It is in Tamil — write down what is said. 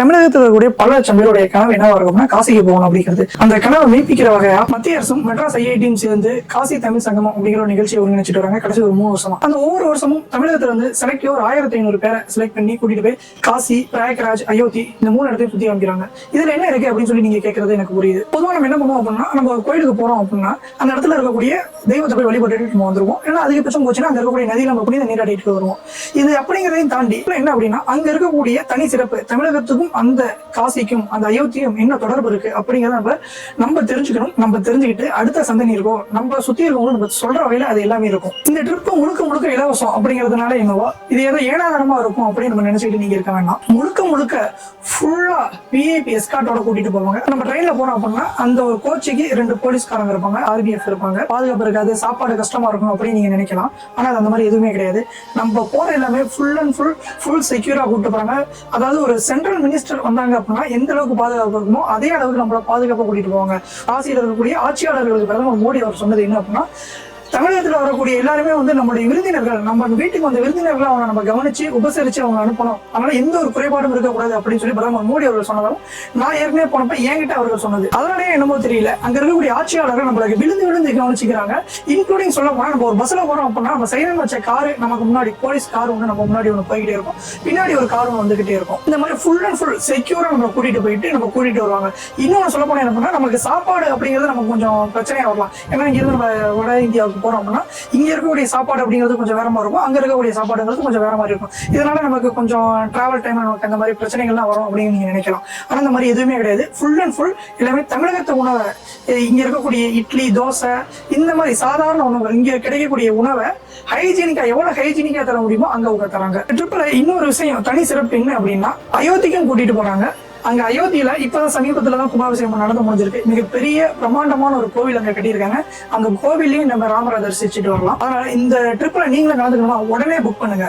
தமிழகத்தில் இருக்கக்கூடிய பல லட்சம் பேருடைய கனவு என்னவா இருக்கும்னா காசிக்கு போகணும் அப்படிங்கிறது. அந்த கனவை மெய்ப்பிக்கிற வகையா மத்திய அரசும் மெட்ராஸ் ஐஐடியும் சேர்ந்து காசி தமிழ் சங்கமம் அப்படிங்கிற ஒரு நிகழ்ச்சியை ஒருங்கிணைச்சிட்டு வராங்க. கடைசி ஒரு மூணு வருஷமா. அந்த ஒவ்வொரு வருஷமும் தமிழகத்துல வந்து செலக்ட் ஒரு ஆயிரத்தி ஐநூறு பேரை செலக்ட் பண்ணி கூட்டிட்டு போய் காசி பிரயாக்ராஜ் அயோத்தி இந்த மூணு இடத்தையும் சுத்தி காமிக்கிறாங்க. இதுல என்ன இருக்கு அப்படின்னு சொல்லி நீங்க கேட்கறது எனக்கு புரியுது. பொதுவாக நம்ம என்ன பண்ணுவோம் அப்படின்னா நம்ம ஒரு கோயிலுக்கு போறோம் அப்படின்னா அந்த இடத்துல இருக்கக்கூடிய தெய்வத்தை போய் வழிபட்டுட்டு நம்ம வந்துருவோம். ஏன்னா அதிகபட்சம் போச்சுன்னா அங்க இருக்கக்கூடிய நதியில நம்ம புனித நீராடிட்டு வருவோம். இது அப்படிங்கிறதையும் தாண்டி என்ன அப்படின்னா அங்க இருக்கக்கூடிய தனி சிறப்பு தமிழகத்துக்கும் அந்த காசிக்கும் அந்த அயோத்தியும் என்ன தொடர்பு இருக்கு அப்படிங்கறத நம்ம நம்ம தெரிஞ்சுக்கணும். நம்ம தெரிஞ்சுக்கிட்டு அடுத்த சந்தனி இருக்கும் நம்ம சுத்தி இருக்கவங்களும் நம்ம சொல்ற வகையில அது எல்லாமே இருக்கும். இந்த ட்ரிப் முழுக்க முழுக்க இலவசம் அப்படிங்கிறதுனால என்னவோ இது ஏதோ ஏனாதாரமா இருக்கும் அப்படின்னு நம்ம நினைச்சுக்கிட்டு நீங்க இருக்க வேண்டாம். முழுக்க முழுக்க ஃபுல்லா விஐபி எஸ்கார்டோட கூட்டிட்டு போவாங்க. நம்ம ட்ரெயின்ல போனோம் அப்படின்னா அந்த ஒரு கோச்சிக்கு ரெண்டு போலீஸ்காரங்க இருப்பாங்க ஆர்பிஎஃப் இருப்பாங்க. பாதுகாப்பு இருக்காது சாப்பாடு கஷ்டமா இருக்கும் அப்படின்னு நீங்க நினைக்கலாம். ஆனா அது அந்த மாதிரி எதுவுமே கிடையாது. நம்ம போற எல்லாமே ஃபுல் அண்ட் ஃபுல் ஃபுல் செக்யூரா கூட்டு போறாங்க. அதாவது ஒரு சென்ட்ரல் மினிஸ்டர் வந்தாங்க அப்படின்னா எந்த அளவுக்கு பாதுகாப்பு இருக்குமோ அதே அளவுக்கு நம்மள பாதுகாப்பாக கூட்டிட்டு போவாங்க. ஆசிரியர் இருக்கக்கூடிய ஆட்சியாளர்களுக்கு பிரதமர் மோடி அவர் சொன்னது என்ன அப்படின்னா தமிழகத்தில் வரக்கூடிய எல்லாருமே வந்து நம்மளுடைய விருந்தினர்கள் நம்ம வீட்டுக்கு வந்த விருந்தினர்களை அவங்க நம்ம கவனிச்சு உபசரிச்சு அவங்க அனுப்பணும். அதனால எந்த ஒரு குறைபாடும் இருக்கக்கூடாது அப்படின்னு சொல்லி பிரதமர் மோடி அவர்கள் சொன்னதாலும் நான் ஏற்கனவே போனப்ப என்கிட்ட அவர்கள் சொன்னது. அதனாலே என்னமோ தெரியல. அங்க இருக்கக்கூடிய ஆட்சியாளர்கள் நம்மளுக்கு விழுந்து விழுந்து கவனிச்சுக்கிறாங்க. இன்க்ளூடிங் சொல்ல போனா நம்ம ஒரு பஸ்ல போறோம் அப்படின்னா நம்ம சைலன் வச்ச காரு நமக்கு முன்னாடி போலீஸ் கார் ஒன்று நம்ம முன்னாடி ஒன்று போய்கிட்டே இருக்கும். பின்னாடி ஒரு கார் ஒன்று வந்துகிட்டே இருக்கும். இந்த மாதிரி ஃபுல் அண்ட் ஃபுல் செக்யூரா நம்ம கூட்டிட்டு போயிட்டு நம்ம கூட்டிட்டு வருவாங்க. இன்னொன்று சொல்ல போனா என்ன பண்ணா நமக்கு சாப்பாடு அப்படிங்கிறது நமக்கு கொஞ்சம் பிரச்சனையா வரலாம். ஏன்னா இங்கிருந்து நம்ம வட இந்தியாவுக்கு போறோம் அப்படின்னா இங்க இருக்கக்கூடிய சாப்பாடு அப்படிங்கிறது கொஞ்சம் வேற மாதிரி இருக்கும். அங்க இருக்கக்கூடிய சாப்பாடுங்கிறது கொஞ்சம் வேற மாதிரி இருக்கும். இதனால நமக்கு கொஞ்சம் டிராவல் டைம் நமக்கு அந்த மாதிரி பிரச்சனைகள்லாம் வரும் அப்படின்னு நீங்க நினைக்கலாம். ஆனா அந்த மாதிரி எதுவுமே கிடையாது. ஃபுல் அண்ட் ஃபுல் எல்லாமே தமிழகத்து உணவை இங்க இருக்கக்கூடிய இட்லி தோசை இந்த மாதிரி சாதாரண உணவுகள் இங்க கிடைக்கக்கூடிய உணவை ஹைஜீனிக்கா எவ்வளவு ஹைஜீனிக்கா தர முடியுமோ அங்க அவங்க தராங்க. ட்ரிப்ல இன்னொரு விஷயம் தனி சிறப்பு என்ன அப்படின்னா அயோத்திக்கும் கூட்டிட்டு போனாங்க. அங்க அயோத்தியில இப்பதான் சமீபத்துல தான் கும்பாபிஷேகம் நடந்து முடிஞ்சிருக்கு. மிகப்பெரிய பிரம்மாண்டமான ஒரு கோவில் அங்க கட்டியிருக்காங்க. அந்த கோவிலையும் நம்ம ராமரை தரிசிச்சுட்டு வரலாம். அதனால இந்த ட்ரிப்ல நீங்களும் கலந்துக்கணுமா உடனே புக் பண்ணுங்க.